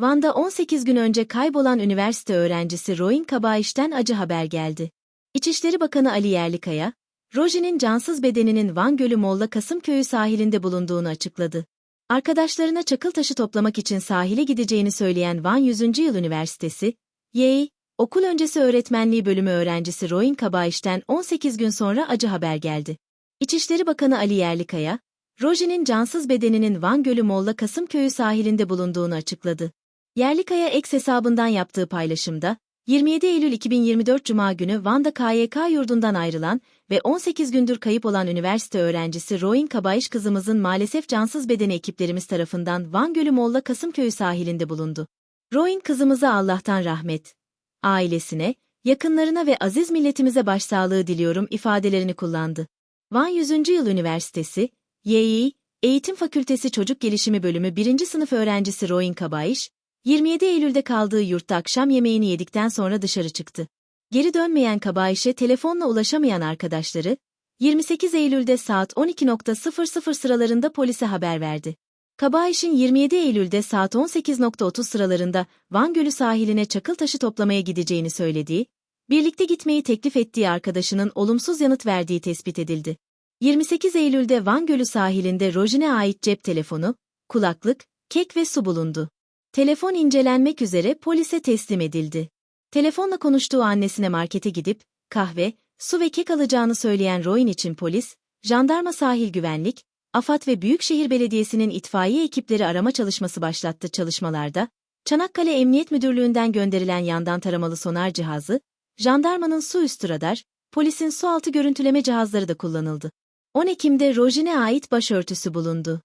Van'da 18 gün önce kaybolan üniversite öğrencisi Roin Kabayiş'ten acı haber geldi. İçişleri Bakanı Ali Yerlikaya, Roji'nin cansız bedeninin Van Gölü Molla Kasımköyü sahilinde bulunduğunu açıkladı. Arkadaşlarına çakıl taşı toplamak için sahile gideceğini söyleyen Van 100. Yıl Üniversitesi, YEI, okul öncesi öğretmenliği bölümü öğrencisi Roin Kabayiş'ten 18 gün sonra acı haber geldi. İçişleri Bakanı Ali Yerlikaya, Roji'nin cansız bedeninin Van Gölü Molla Kasımköyü sahilinde bulunduğunu açıkladı. Yerlikaya X hesabından yaptığı paylaşımda, 27 Eylül 2024 Cuma günü Van'da KYK yurdundan ayrılan ve 18 gündür kayıp olan üniversite öğrencisi Roin Kabayış kızımızın maalesef cansız bedeni ekiplerimiz tarafından Van Gölü Molla Kasımköyü sahilinde bulundu. Roin kızımıza Allah'tan rahmet, ailesine, yakınlarına ve aziz milletimize başsağlığı diliyorum ifadelerini kullandı. Van 100. Yıl Üniversitesi, Yİ, Eğitim Fakültesi Çocuk Gelişimi Bölümü 1. sınıf öğrencisi Roin Kabayış, 27 Eylül'de kaldığı yurtta akşam yemeğini yedikten sonra dışarı çıktı. Geri dönmeyen Kabayiş'e telefonla ulaşamayan arkadaşları, 28 Eylül'de saat 12.00 sıralarında polise haber verdi. Kabayiş'in 27 Eylül'de saat 18.30 sıralarında Van Gölü sahiline çakıl taşı toplamaya gideceğini söylediği, birlikte gitmeyi teklif ettiği arkadaşının olumsuz yanıt verdiği tespit edildi. 28 Eylül'de Van Gölü sahilinde Rojin'e ait cep telefonu, kulaklık, kek ve su bulundu. Telefon incelenmek üzere polise teslim edildi. Telefonla konuştuğu annesine markete gidip, kahve, su ve kek alacağını söyleyen Roin için polis, jandarma sahil güvenlik, AFAD ve Büyükşehir Belediyesi'nin itfaiye ekipleri arama çalışması başlattı çalışmalarda, Çanakkale Emniyet Müdürlüğü'nden gönderilen yandan taramalı sonar cihazı, jandarmanın su üstü radar, polisin su altı görüntüleme cihazları da kullanıldı. 10 Ekim'de Rojin'e ait başörtüsü bulundu.